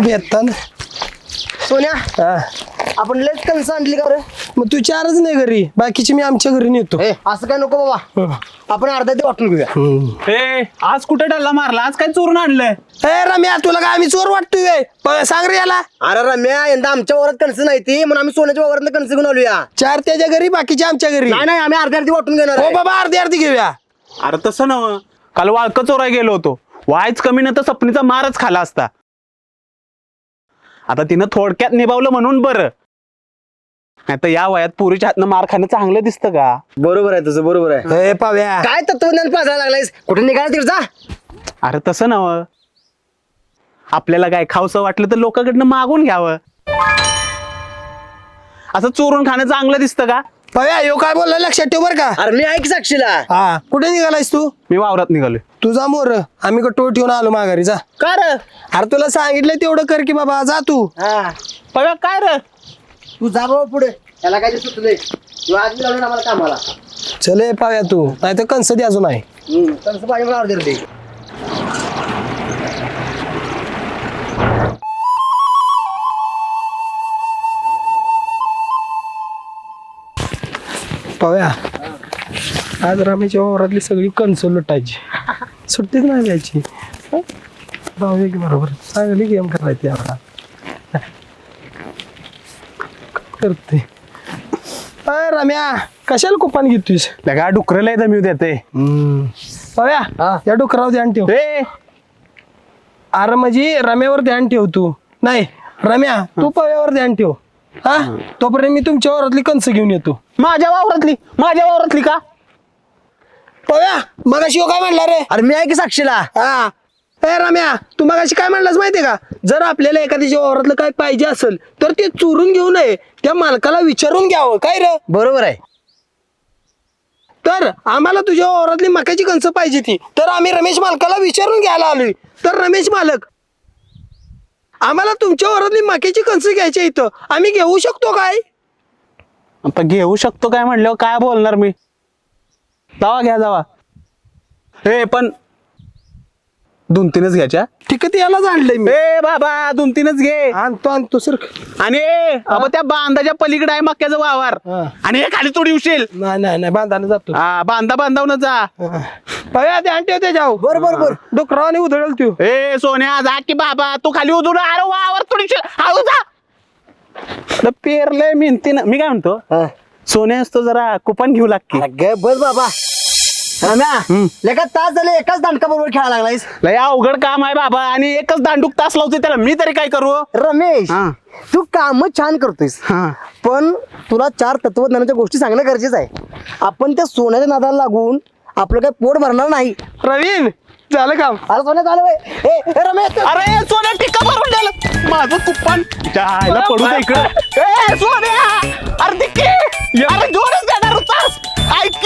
भेटता ना. सोन्या हा. आपण लेट कणसं आणली का रे मग तू चारच नाही घरी बाकीची मी आमच्या घरी नेतो. ए असं काय नको बाबा. आपण अर्धा ते वाटून घेऊया. ए आज कुठे डल्ला मारला? आज काय चोरून आणलंय? ए रम्या तुला काय आम्ही चोर वाटतोय? प- सांग रे याला. अरे रम्या यंदा आमच्या वावरात कणसं नाही ती म्हणून आम्ही सोन्याच्या वावरात कणसं घेऊन आलोया. चार त्याच्या घरी बाकीचे आमच्या घरी. नाही नाही आम्ही अर्ध्या अर्धी वाटून घेणार हो आहे. बाबा अर्धी अर्धी घेऊया. अरे तसं नव काल वाळक चोराय गेलो होतो. वायच कमी न तर सपनीचा मारच खाला असता. आता तिनं थोडक्यात निभावलं म्हणून बरं. नाही तर या वयात पुरीच्या हातनं मार खाणं चांगलं दिसतं का? बरोबर आहे तुझं बरोबर आहे. ए पाव्या. काय तत्वज्ञान पाजायला लागलायस? कुठे निघाला तिकडे? जा. अरे तसं नव आपल्याला काय खावसं वाटलं तर लोकांकडनं मागून घ्यावं. असं चोरून खाणं चांगलं दिसतं का? पाव्या यो काय बोलला? लक्षात ठेव बर का. अरे मी ऐक साक्षीला. हा कुठे निघालायस तू? मी वावरात निघालोय. तुझा मोर आम्ही कटोळ ठेवून आलो माघारी जा. का रे? अरे तुला सांगितलं तेवढं कर की बाबा जा तू. हा. बघा काय रे? तू जा बाबा पुढे. त्याला काय नाही तू आज मी लावलं आम्हाला कामाला. चल पाव्या तू नाही तर कंस दे अजून आहे. हम्म, मला पाव्या आज रामेच्या वावरातली सगळी कणस लुटायची. सुट्टीच नाही द्यायची? जाऊया की बरोबर. चांगली गेम करायची आता. करते. अय रम्या कशाला कुपान घेतोयस? लगा डुकरला दमी देते पाव्या हा. या डुकरावर ध्यान ठेव. ए! अरे म्हणजे रम्यावर ध्यान ठेव तू. नाही रम्या तू पव्यावर ध्यान ठेव. हा. तोपर्यंत मी तुमच्या वावरातली कणस घेऊन येतो. माझ्या वावरातली? माझ्या वावरातली का? पव्या! मग शिव काय म्हणला रे? अरे मी ऐक साक्षीला? हा. ए रम्या तू मग काय म्हणलास माहितीये का? जर आपल्याला एखाद्याच्या वावरातलं काय पाहिजे असेल तर ते चोरून घेऊ नये. त्या मालकाला विचारून घ्यावं. काय रे? बरोबर आहे. तर आम्हाला तुझ्या वावरातली मक्याची कणस पाहिजे ती. तर आम्ही रमेश मालकाला विचारून घ्यायला आलोय. तर रमेश मालक आम्हाला तुमच्या वावरातली मक्याची कणस घ्यायची इथं. आम्ही घेऊ शकतो काय? आता घेऊ शकतो काय म्हणल्यावर काय बोलणार मी? जावा घ्या जावा. हे पण दोन तीनच घ्यायच्या. ठीक आहे याला आणलंय मी. ए बाबा दोन तीनच घे. आणतो आणतो सर. आणि ए, अबा त्या बांधाच्या पलीकडे आहे मक्याचं वावर. हा. आणि हे खाली तोडी उशील. नाही नाही नाही बांधाने जातो. हा बांधा बांधावून जा. पव्या ध्यान ठेव त्याच्यावर बरं बरं बरं. डुकरावाने उधळल तू ए सोन्या जा की बाबा तू खाली उधळून. अरे वावर तोडी हळू जा. अरे पेरलंय मिनतीनं मी काय म्हणतो. सोन्या असतो जरा कुपन घेऊ लागते बस बाबा. रम्या लेका तास झाले एकाच दांडका बरोबर खेळायला लागलायस? लय अवघड काम आहे बाबा आणि एकच दांडूक तास लावते त्याला. मी तरी काय करू? रमेश हा. तू काम छान करतोयस. हा. पण तुला चार तत्वज्ञानाच्या गोष्टी सांगणं गरजेचं आहे. आपण त्या सोन्याच्या नादाला लागून आपलं काही पोट भरणार नाही. प्रवीण झालं काम. अरे सोन्या झालं. ए, ए, रमेश अरे सोन्या टिक्का मारून द्याल माझं कुप्पन जायला पडू दे इकडं. ए सोन्या अरे टिक्के. अरे जोरच देणार होतास. ऐक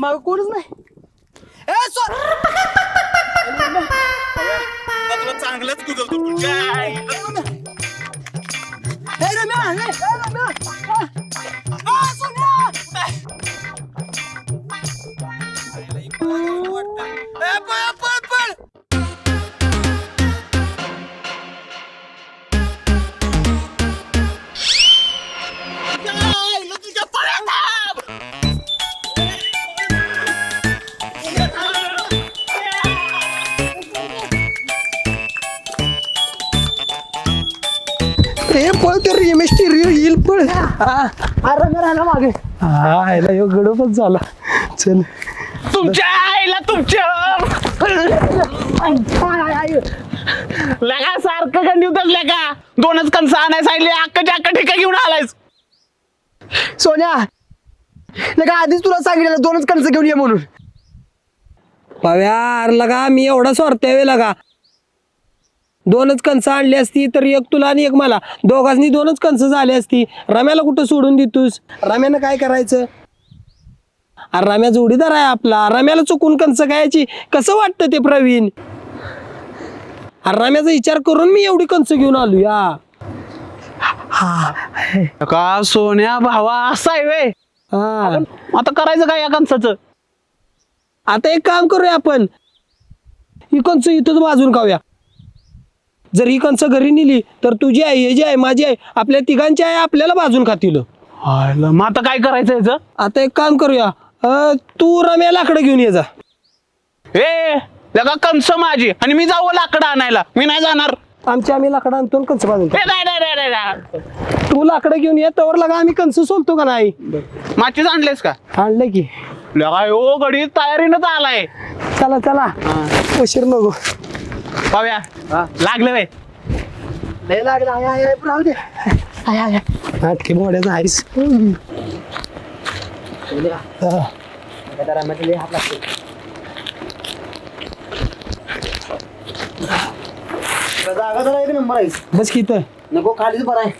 मग कोणच नाही ए सो चांगलंच गुजवतो तुझ्या आईला. ए रम्या ए, ए रम्या अरे राहिला मागे हा आयला ह्यो गडपच झाला चल तुमच्या आईला तुमच्या लगा सारखं कंडी उतरल्या का दोनच कणसं आणाय सांगितले अक्काच्या अक्का ठिका घेऊन आलायस सोन्या लगा आधीच तुला सांगितलं दोनच कणसं घेऊन ये म्हणून. पव्या अरे लगा मी एवढा स्वार्थ्यावे लगा. दोनच कणस आणली असती तर एक तुला आणि एक मला. दोघांनी दोनच कणस झाली असती. रम्याला कुठं सोडून देतोस? रम्यानं काय करायचं? अरे रम्या जोडीदार आहे आपला. रम्याला चुकून कणस खायची कसं वाटतं ते प्रवीण? अरे रम्याचा विचार करून मी एवढी कणस घेऊन आलो या का सोन्या भावा असा आहे वे हा. आता करायचं काय या कणसाचं? आता एक काम करूया आपण. ही कंस इथंच बाजून खाऊया. जर ही कंस घरी नेली तर तुझी आहे ह्याची आहे माझी आहे आपल्या तिघांची आहे आपल्याला बाजून खातील. हायला, मग आता काय करायचं याचं? आता एक काम करूया. अं, तू रम्या लाकडं घेऊन ये जा. ए लगा कंस माझी आणि मी जाऊ लाकडं आणायला. मी नाही जाणार. आमची आम्ही लाकडं आणतो आणि कंस बाजून ए, नाही नाही नाही, नाही नाही. तू लाकडं घेऊन ये तवर लागा आम्ही कंस सोलतो का नाही? माचीच आणलेस का? आणलं की. लगा ओ गडी तयारीनं आलाय. चला चला. उशीर नको. पाव्या लागलं वे लय लागला. आय, आय, आय, राहू दे. I, I. नाटकी मोड्याचा आहेस. जागा जरा एक नंबर आहे बस की इथं. नको खालीच बरं आहे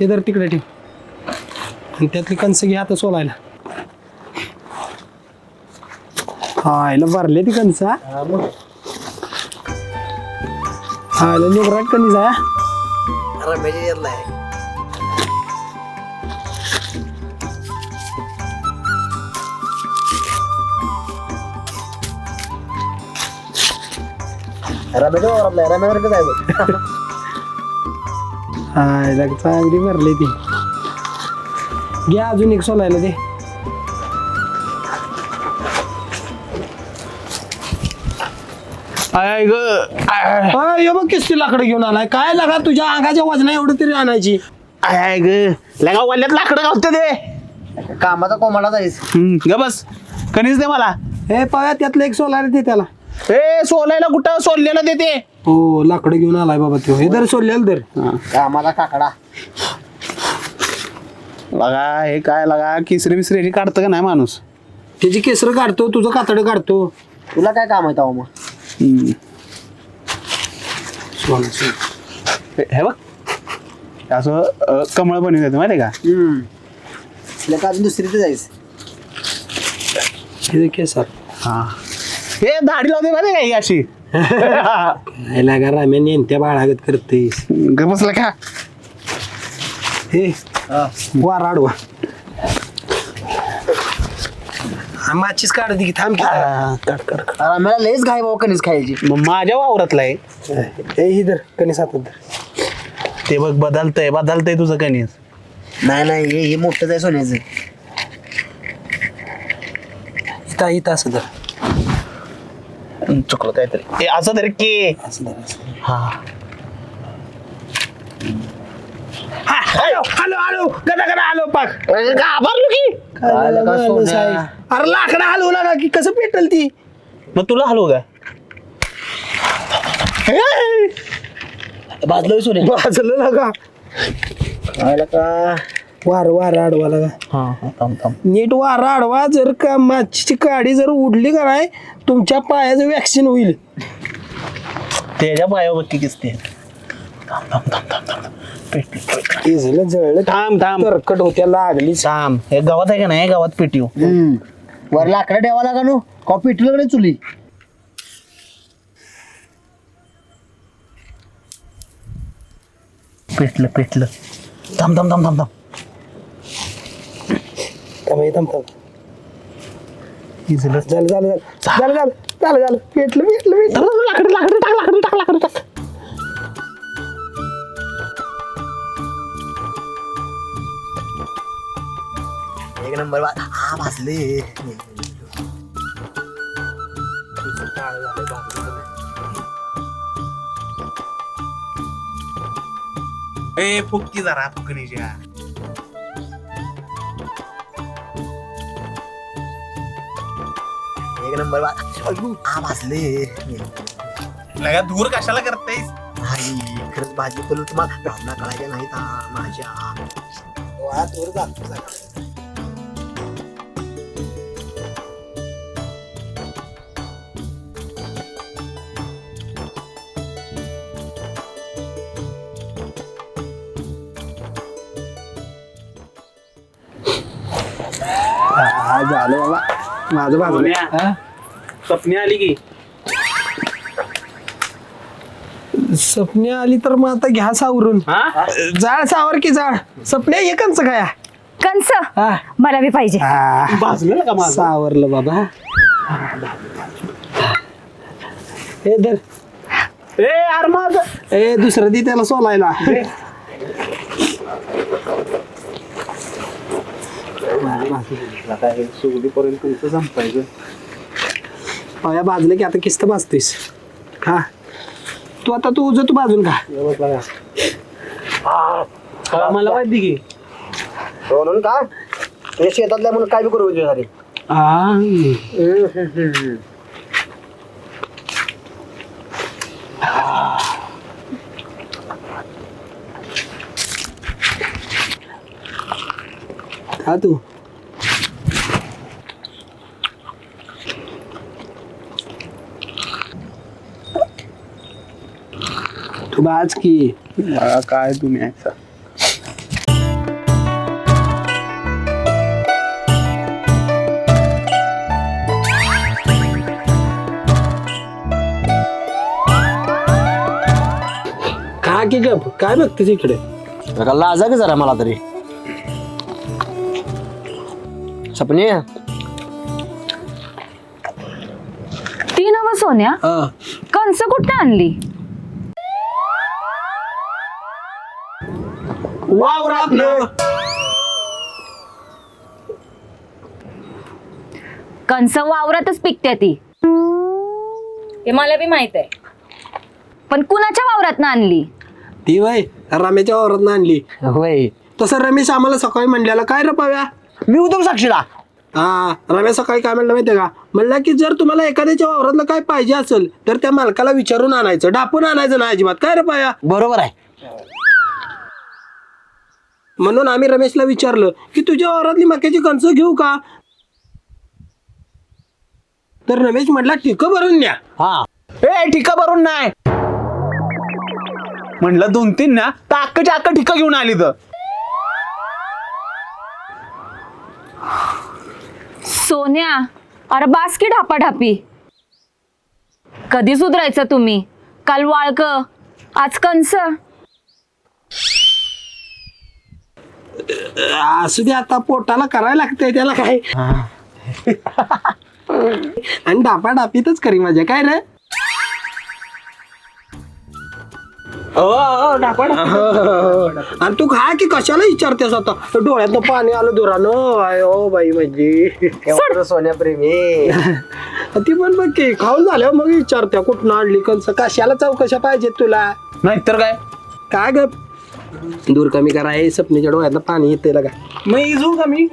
हे जर तिकडे ठेव. आणि त्यातली कंस घे आता सोलायला. हा याला भरले ती कंस हा, मग. हा याला निबराट कणीस आहे हा. रम्याचे यातला आहे रम्याच्या वावरातला आहे रम्यासारखंच आहे बघ. हा चांगली भरली ती घ्या अजून एक सोलायला ते आय ग. आय हा ये बघ किस्ती लाकडं घेऊन आलाय. काय लागा तुझ्या अंगाच्या वजना एवढं तरी आणायची. आय ग. लगा वल्ल्यात लाकडं गावते ते. कामाचा कोमाला जायच ग बस. कणीच दे मला. हे पाया त्यातलं एक सोलायला दे त्याला. ए सोलायला कुठं? सोललेलं देते हो लाकडं घेऊन आलाय बाबा तो हे दर सोडलेलं दर कामाचा काकडा. लगा हे काय लगा किसरी बिसरी काढतं का नाही माणूस? त्याची केसर काढतो तुझं कातडं काढतो. तुला काय काम आहे तेव्हा मग. हे हे बघ. हे असं अ, कमळ बनवून देते माहिती आहे का? हम्म. तुला का अजून दुसरी तर जायच. हे केसर हा. हे दाढी लावते माहिती आहे का ही अशी? काय लागा राम्या नेमत्या बाळागत करतेस. ग बसला का? हे. वार आडवा हा, माचीच काढ दे की थांब की. काढ काढ काढ. रम्याला लयच घाई बाबा कणीस खायची. मग माझ्या वावरातला आहे हे ही धर कणीस हातात धर. ते बघ बदलतंय बदलतंय तुझं कणीस. नाही नाही हे हे मोठंच आहे सोन्याचं. इथं इथं असं धर. चुकलं काहीतरी. हे असं तरी के. असं धर असं धर. हा. आलो आलो आलो गदा गदा आलो पाक. घाबरलो की. आलं सोन्या? अरे लाकडं हलवू लागा की कसं पेटल ती? मग तुला हलवू का भाजलं सोने वाजलं लागा काय का? वार वार आडवा लागा हा थांब थांब. नीट वार आडवा जर का माचीची काडी जर उडली का नाही तुमच्या पायाचं वॅक्सिन होईल. त्याच्या पायावर बघ की किसते. थांब थांब थांब थांब थांब. पेटी पेटी. ते झालं जळलं. थांब थांब. तरकट होत्या लागली. थांब. हे गावात आहे का नाही? गावात पेटी. हम्म. वर लाकडं ठेवा लागा नो. कॉपी कडे चुली? पेटलं पेटलं. थांब थांब थांब थांब थांब. झालं झालं झालं. झालं. झालं झालं झालं. पेटलं पेटलं पेटलं. लाकडं लाकडं टाक लाकडं टाक लाकडं टाक. एक नंबर बा- हा भाजले. ए फुक्की जरा फुकणीच्या एक नंबर अय्यो, हा भाजले. लगा दूर कशाला करतेस? नाही खरंच भाजी करून तुम्हाला भावना कळायच्या नाहीत हा, माझ्या. डोळ्यात वर जातो सगळं. हा, झालं बाबा. माझं माझं सोन्या. स्वप्नी आली की? सपने आली तर मग आता घ्या सावरून. हा? जाळ सावर की जाळ? सपने एकच काय कंस? हा. मला बी पाहिजे. हा, भाजलं का माझं? सावरलं बाबा. हे धर. ए यार माझं ए दुसरं दी त्याला सोलायला. सुगडीपर्यंत तुमचं संपायचं. पाया भाजलं की आता किस्त भाजतोयस. हा. तू आता तू उजं तू भाजून का? मला माहिती की. म्हणून का? हे शेतातल्या म्हणून काय बी करू तुझ्यासाठी हा. तू तू. भाज की. काय तुम्ही ऐसा. का की गप. काय बघतेस इकडे? नका लाजा की जरा मला तरी. सपने? ती नव सोन्या? हा. कंस कुठे आणली? वावर आपलं कंस वावरातच पिकते ती. हे मला बी माहीत आहे. पण कुणाच्या वावरात आणली? ती वय रमेशच्या वावरात आणली. होय. तसं रमेश आम्हाला सकाळी म्हणल्याला काय रे पाव्या? मी उद्योग साक्षीला. हा रमेश सकाळी काय म्हणलं माहितीये का? म्हणला की जर तुम्हाला एखाद्याच्या वावरातलं काय पाहिजे असेल तर त्या मालकाला विचारून आणायचं डापून आणायचं नाही अजिबात. काय रे पाया बरोबर आहे. म्हणून आम्ही रमेशला विचारलं की तुझ्या वावरातली मक्याची कणस घेऊ का? तर रमेश म्हटला ठीक भरून न्या. हा. ए ठिका भरून नाही म्हणलं दोन तीन ना तर अक्काच्या अक्का ठिका घेऊन आली तर. सोन्या अरे बास की ढापाढापी. कधी सुधरायचं तुम्ही? काल वाळक आज कंस असू दे आता पोटाला करायला लागतंय त्याला काय? आणि डापा डापीतच करी माझ्या काय रे? आणि तू खा की कशाला विचारतेस आता? डोळ्यातनं पाणी आलं दुरानं. आय ओ बाई म्हणजे सोन्या प्रेमी ती पण बघ की खाऊन झाल्यावर मग विचारत्या कुठं आणली कंस कशाला चौकशा पाहिजेत तुला? नाहीतर काय? काय ग? दूर कमी करा हे सपनीच्या डोळ्यातनं पाणी येते का मग इजू का मी?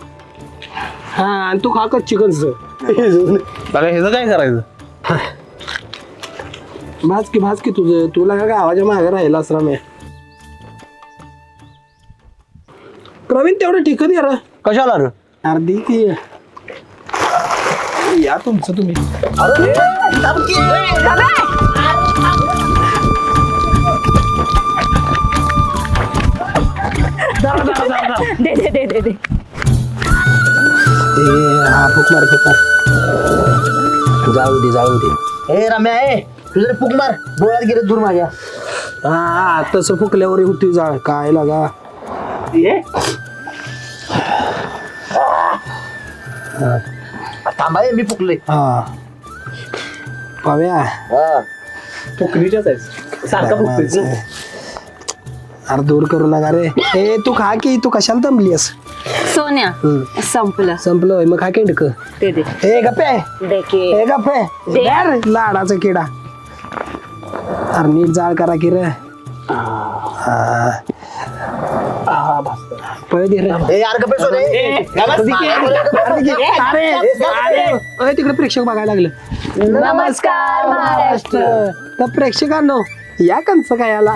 हा आणि तू खा कच्ची कंस बघा ह्याचं काय करायचं? भाज की भाज की तुझं. तुला का गावाच्या मागे राहिला असरा मी? प्रवीण तेवढं ठिकत या रे. कशाला रे? अर्धी की. या तुमचं तुम्ही. दे दे दे दे दे. ए, हा फुक मार फुक मार. जाऊ दे जाऊ दे. ए रम्या ए तुझं पुक मार. डोळ्यात गेले दूर माझ्या. हा हा, तसं फुकल्यावर होती जाळ काय लागा. थांबा ए, मी फुकले हा. पाव्या हा. फुकणीच्याच आहे सारखा फुकतोय ना. अरे दूर करू नका रे. ए तू खा की तू कशाला दमलीस सोन्या संपलं. संपलं होय, मग खा की डक दे. ए गप्पे. दे की. ए गप्पे. दे. यार, लाडाचा किडा. अरे नीट जाळ करा की रे. पळ दे रे. ए यार गप्पे सोने ए, अरे अरे तिकडे प्रेक्षक बघायला लागलं. नमस्कार महाराष्ट्र. तर प्रेक्षकांनो या कंस काय याला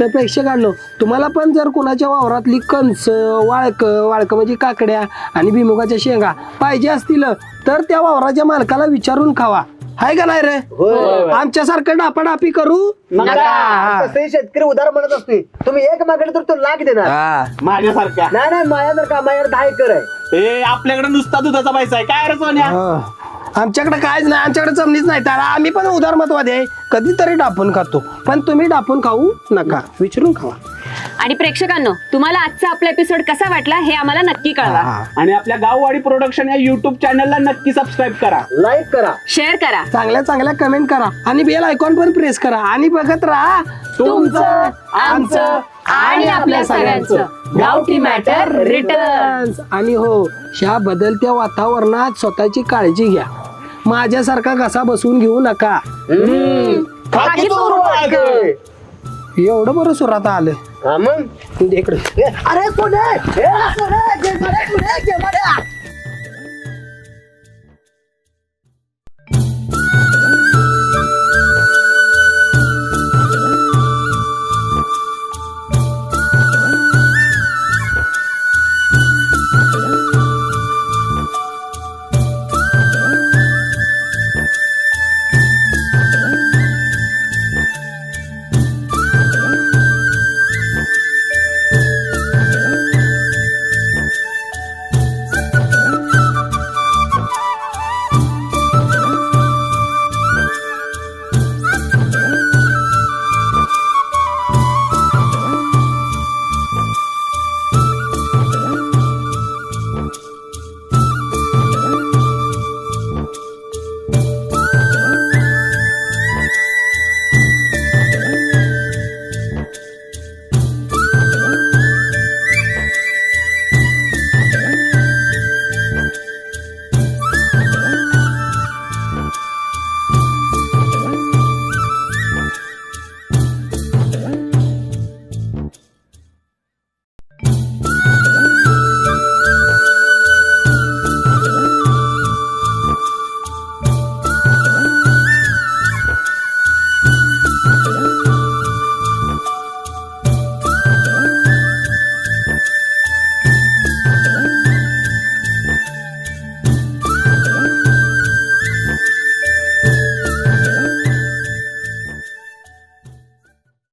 तर प्रेक्षकांनो तुम्हाला पण जर कोणाच्या वावरातली कंस वाळक वाळक म्हणजे काकड्या आणि भिमुगाच्या शेंगा पाहिजे असतील तर त्या वावराच्या मालकाला विचारून खावा. हाय का नाही रे? आमच्यासारखं डापाडापी करू नका. शेतकरी उदार म्हणत असते तुम्ही एक मागणी तर तो लाख देणार. माझ्यासारख्या नाही नाही माया जर का माझ्यावर दहा एकर आहे. ए आपल्याकडे नुसता दुधाचा पैसा आहे. काय रे सोन्या हा. आमच्याकडे काहीच नाही आमच्याकडे जमनीच नाही. तर आम्ही पण उदारमतवादी आहे. कधीतरी डापून खातो. पण तुम्ही डापून खाऊ नका. विचारून खावा. आणि प्रेक्षकांनो तुम्हाला आजचा आपला एपिसोड कसा वाटला हे आम्हाला नक्की कळवा. आणि आपल्या गाववाडी प्रोडक्शन या युट्यूब चॅनलला नक्की सबस्क्राईब करा. लाईक करा. शेअर करा. चांगल्या चांगल्या कमेंट करा. आणि बेल आयकॉन पण प्रेस करा. आणि बघत राहा तुमचं आमचं आणि आपल्या सगळ्यांचं. गावठी मॅटर रिटर्न आणि हो ह्या बदलत्या वातावरणात स्वतःची काळजी घ्या. माझ्यासारखा घसा बसवून घेऊ नका. एवढं बरं सुरात आलं. हा मग? इकडे अरे सोने!